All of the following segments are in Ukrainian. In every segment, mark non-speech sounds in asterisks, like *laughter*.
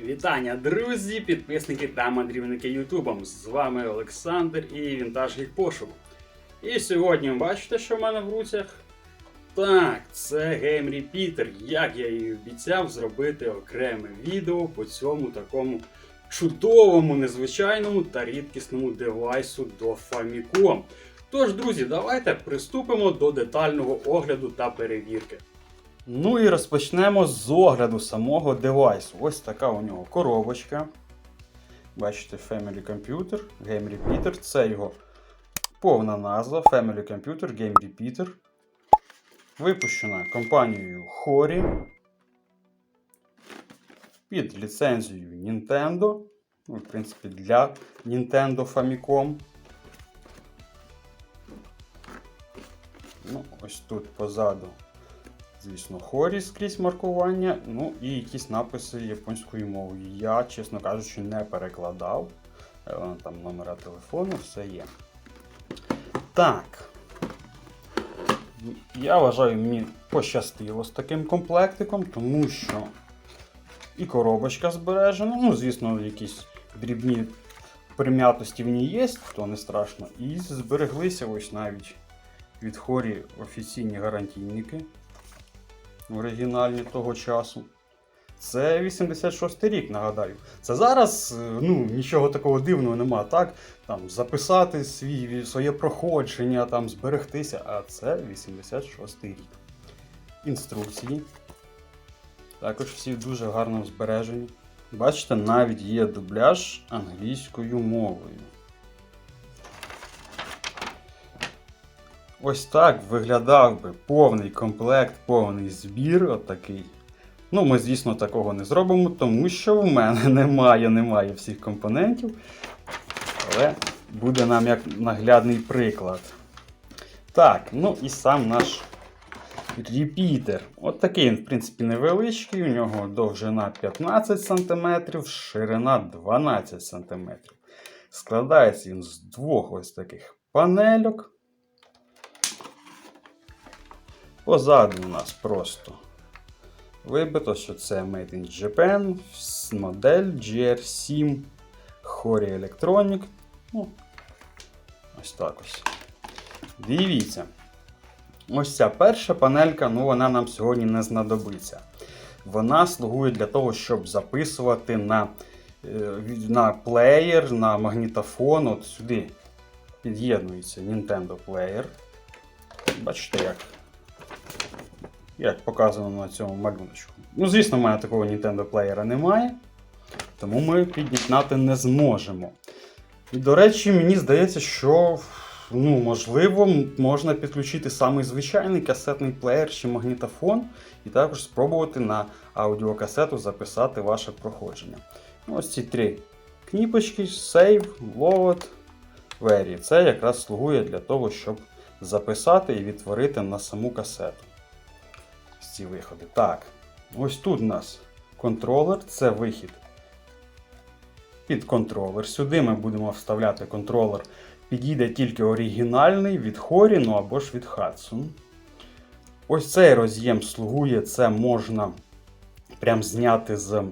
Вітання, друзі, підписники та мандрівники Ютубом. З вами Олександр і Вінтаж Пошук. І сьогодні бачите, що в мене в руцях? Так, це Repeater. Як я і обіцяв зробити окреме відео по цьому такому чудовому, незвичайному та рідкісному девайсу до Famicom. Тож, друзі, давайте приступимо до детального огляду та перевірки. Ну і розпочнемо з огляду самого девайсу. Ось така у нього коробочка. Бачите, Family Computer, Game Repeater. Це його повна назва Family Computer Game Repeater. Випущена компанією Hori під ліцензією Nintendo. Ну, в принципі, для Nintendo Famicom. Ну, ось тут позаду звісно, хорі скрізь маркування, ну і якісь написи японською мовою. Я, чесно кажучи, не перекладав. Е, Там номера телефону, все є. Так. Я вважаю, мені пощастило з таким комплектиком, тому що і коробочка збережена. Ну, звісно, якісь дрібні прим'ятості в ній є, то не страшно. І збереглися ось навіть від хорі офіційні гарантійники оригінальні того часу. Це 86 рік, нагадаю. Це зараз е, ну, нічого такого дивного нема, так? Там записати свій, своє проходження, там зберегтися, а це 86 рік. Інструкції. Також всі дуже гарно збережені. Бачите, навіть є дубляж англійською мовою. Ось так виглядав би повний комплект, повний збір. Отакий. Ну, ми, звісно, такого не зробимо, тому що в мене *laughs* немає, немає всіх компонентів. Але буде нам як наглядний приклад. Так, ну і сам наш репітер. От такий він, в принципі, невеличкий. У нього довжина 15 см, ширина 12 см. Складається він з двох ось таких панельок. Позаду у нас просто вибито, що це Made in Japan, модель GR7 Hori Electronic. Ну, Ось так ось. Дивіться. Ось ця перша панелька, ну вона нам сьогодні не знадобиться. Вона слугує для того, щоб записувати на е, на плеєр, на магнітофон. От сюди під'єднується Nintendo Player. Бачите, як як показано на цьому малюночку. Ну, звісно, в мене такого Nintendo плеєра немає, тому ми під'єднати не зможемо. І, до речі, мені здається, що ну, можливо, можна підключити самий звичайний касетний плеєр чи магнітофон, і також спробувати на аудіокасету записати ваше проходження. Ну, Ось ці три кніпочки: Save, Load, Vary. Це якраз слугує для того, щоб записати і відтворити на саму касету ці виходи. Так, ось тут у нас контролер, це вихід під контролер. Сюди ми будемо вставляти контролер. Підійде тільки оригінальний від Хорі, ну або ж від Hudson. Ось цей роз'єм слугує, це можна прям зняти з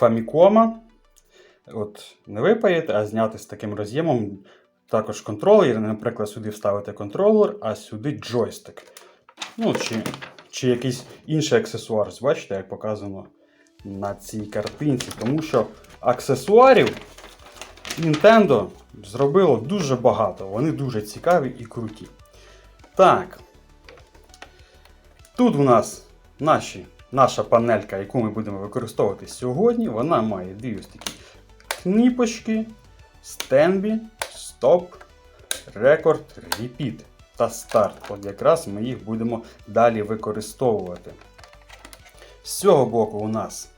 Famicom. От, Не випаєте, а зняти з таким роз'ємом. Також контролер. Наприклад, сюди вставити контролер, а сюди джойстик. Ну, чи чи якийсь інший аксесуар. Бачите, як показано на цій картинці. Тому що аксесуарів Nintendo зробило дуже багато. Вони дуже цікаві і круті. Так. Тут у нас наші, наша панелька, яку ми будемо використовувати сьогодні, вона має дві ось такі кніпочки, стенбі, стоп, рекорд, repeat та старт. От якраз ми їх будемо далі використовувати. З цього боку у нас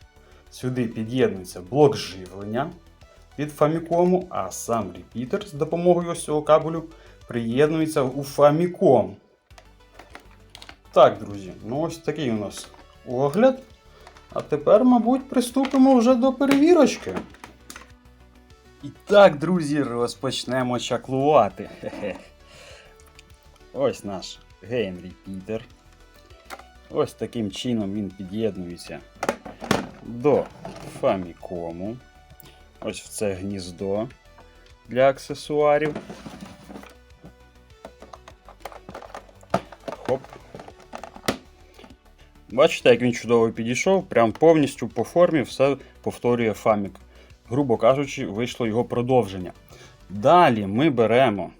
сюди під'єднується блок живлення від Famicom, а сам репітер з допомогою ось цього кабелю приєднується у Famicom. Так, друзі, ну ось такий у нас огляд. А тепер, мабуть, приступимо вже до перевірочки. І так, друзі, розпочнемо чаклувати. *laughs* Ось наш Repeater. Ось таким чином він під'єднується до Famicom. Ось в це гніздо для аксесуарів. Хоп. Бачите, як він чудово підійшов, прям повністю по формі все повторює Famicom. Грубо кажучи, вийшло його продовження. Далі ми беремо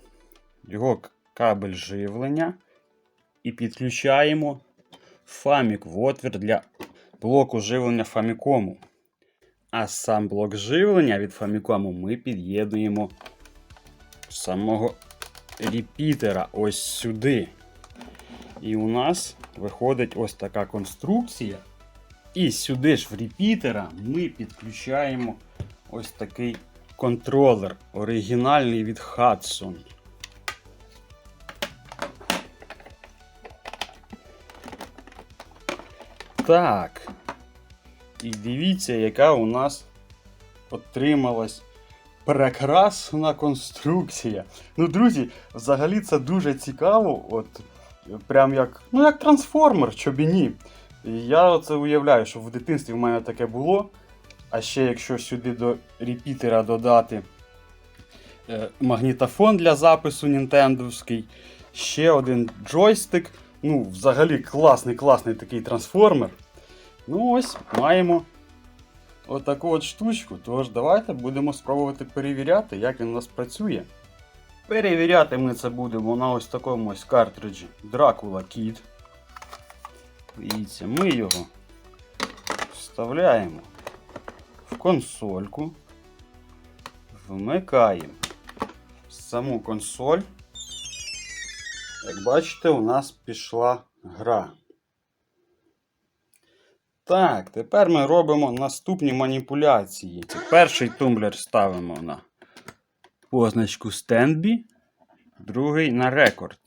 його кабель живлення і підключаємо Famicom в отвір для блоку живлення Famicom. А сам блок живлення від Famicom ми під'єднуємо самого репітера ось сюди. І у нас виходить ось така конструкція. І сюди ж в репітера ми підключаємо ось такий контролер, оригінальний від Hudson. Так. І дивіться, яка у нас отрималась прекрасна конструкція. Ну, друзі, взагалі це дуже цікаво. От, прям як, ну, як трансформер, щоб і я оце уявляю, що в дитинстві в мене таке було. А ще якщо сюди до репітера додати е, магнітофон для запису нінтендовський, ще один джойстик. Ну, взагалі класний, класний такий трансформер. Ну ось, маємо отаку от штучку. Тож давайте будемо спробувати перевіряти, як він у нас працює. Перевіряти ми це будемо на ось такому ось картриджі Dracula Kid. Дивіться, ми його вставляємо консольку, вмикаємо саму консоль. Як бачите, у нас пішла гра. Так, тепер ми робимо наступні маніпуляції. Перший тумблер ставимо на позначку Standby, другий на рекорд.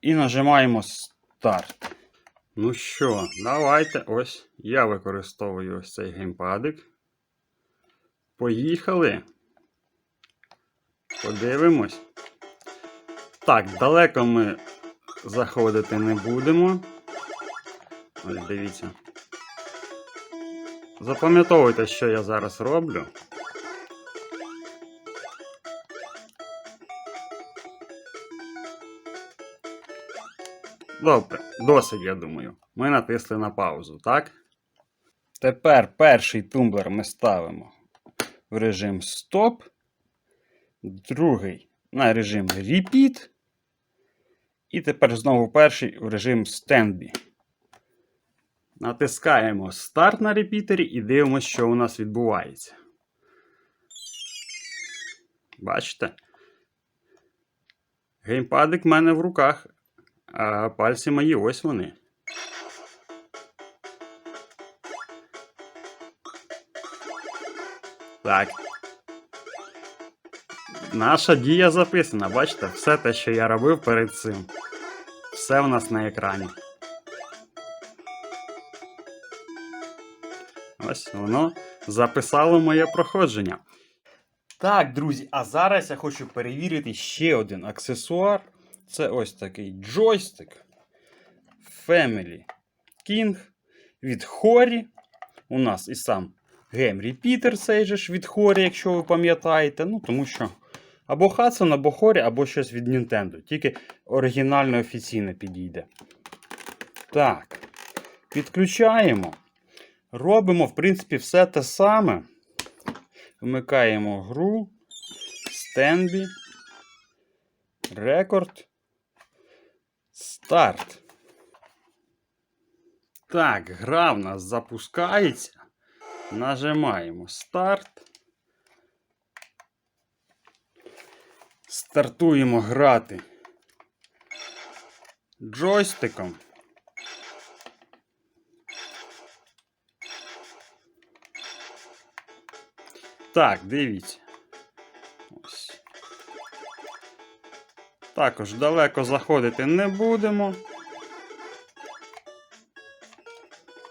І нажимаємо старт. Ну що, давайте ось я використовую ось цей геймпадик. Поїхали. Подивимось. Так, далеко ми заходити не будемо. Ось дивіться. Запам'ятовуйте, що я зараз роблю. Добре, досить, я думаю. Ми натисли на паузу, так? Тепер перший тумблер ми ставимо в режим стоп, другий на режим repeat. І тепер знову перший в режим standby. Натискаємо старт на репітері і дивимося, що у нас відбувається. Бачите? Геймпадик в мене в руках, а пальці мої ось вони. Так. Наша дія записана, бачите, все те, що я робив перед цим. Все у нас на екрані. Ось воно записало моє проходження. Так, друзі, а зараз я хочу перевірити ще один аксесуар. Це ось такий джойстик Family King від Хорі. У нас і сам Game Repeater цей же ж від Хорі, якщо ви пам'ятаєте. Ну, тому що або Hudson, або Хорі, або щось від Nintendo. Тільки оригінально офіційно підійде. Так. Підключаємо. Робимо, в принципі, все те саме. Вмикаємо гру, стенбі, рекорд, старт. Так, гра в нас запускається. Нажимаємо старт. Стартуємо грати джойстиком. Так, дивіться. Також далеко заходити не будемо.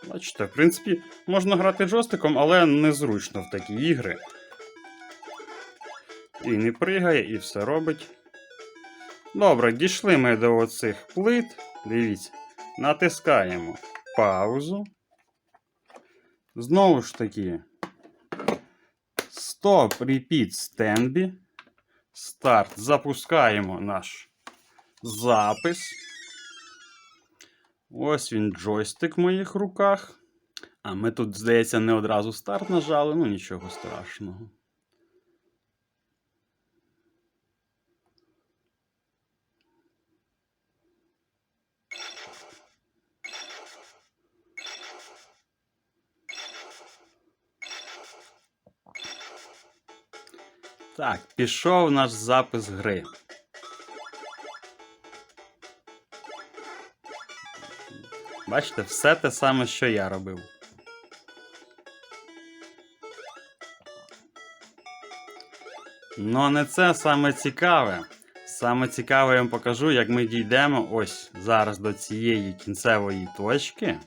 Бачите, в принципі, можна грати джойстиком, але незручно в такі ігри. І не пригає, і все робить. Добре, дійшли ми до оцих плит. Дивіться, натискаємо паузу. Знову ж таки. Стоп, repeat, standby. Старт. Запускаємо наш запис. Ось він джойстик в моїх руках. А ми тут, здається, не одразу старт нажали, ну нічого страшного. Так, пішов наш запис гри. Бачите, все те саме, що я робив. Ну, не це саме цікаве. Саме цікаве я вам покажу, як ми дійдемо ось зараз до цієї кінцевої точки.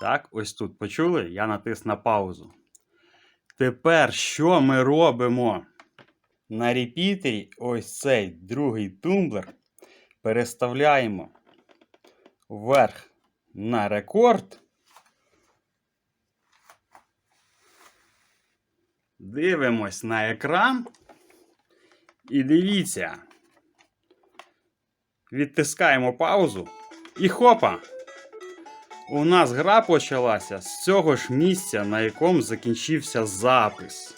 Так, ось тут почули? Я натис на паузу. Тепер що ми робимо? На репітері ось цей другий тумблер переставляємо вверх на рекорд. Дивимось на екран. І дивіться. Відтискаємо паузу. І хопа! У нас гра почалася з цього ж місця, на якому закінчився запис.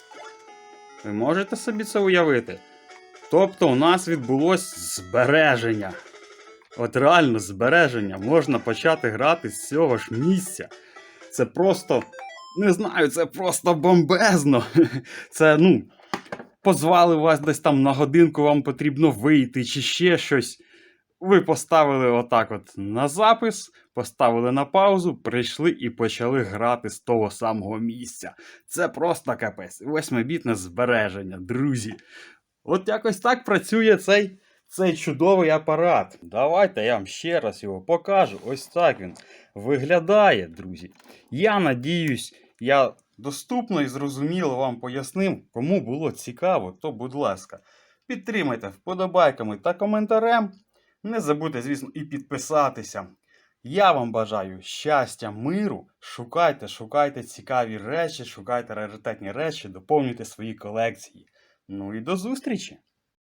Ви можете собі це уявити? Тобто у нас відбулось збереження. От реально збереження. Можна почати грати з цього ж місця. Це просто. Не знаю, це просто бомбезно. *laughs* Це, ну, позвали вас десь там на годинку, вам потрібно вийти чи ще щось. Ви поставили отак от на запис, поставили на паузу, прийшли і почали грати з того самого місця. Це просто капець. Восьмибітне збереження, друзі. От якось так працює цей, цей чудовий апарат. Давайте я вам ще раз його покажу. Ось так він виглядає, друзі. Я надіюсь, я доступно і зрозуміло вам пояснив. Кому було цікаво, то будь ласка, підтримайте вподобайками та коментарем. Не забудьте, звісно, і підписатися. Я вам бажаю щастя, миру. Шукайте, шукайте цікаві речі, шукайте раритетні речі, доповнюйте свої колекції. Ну і до зустрічі!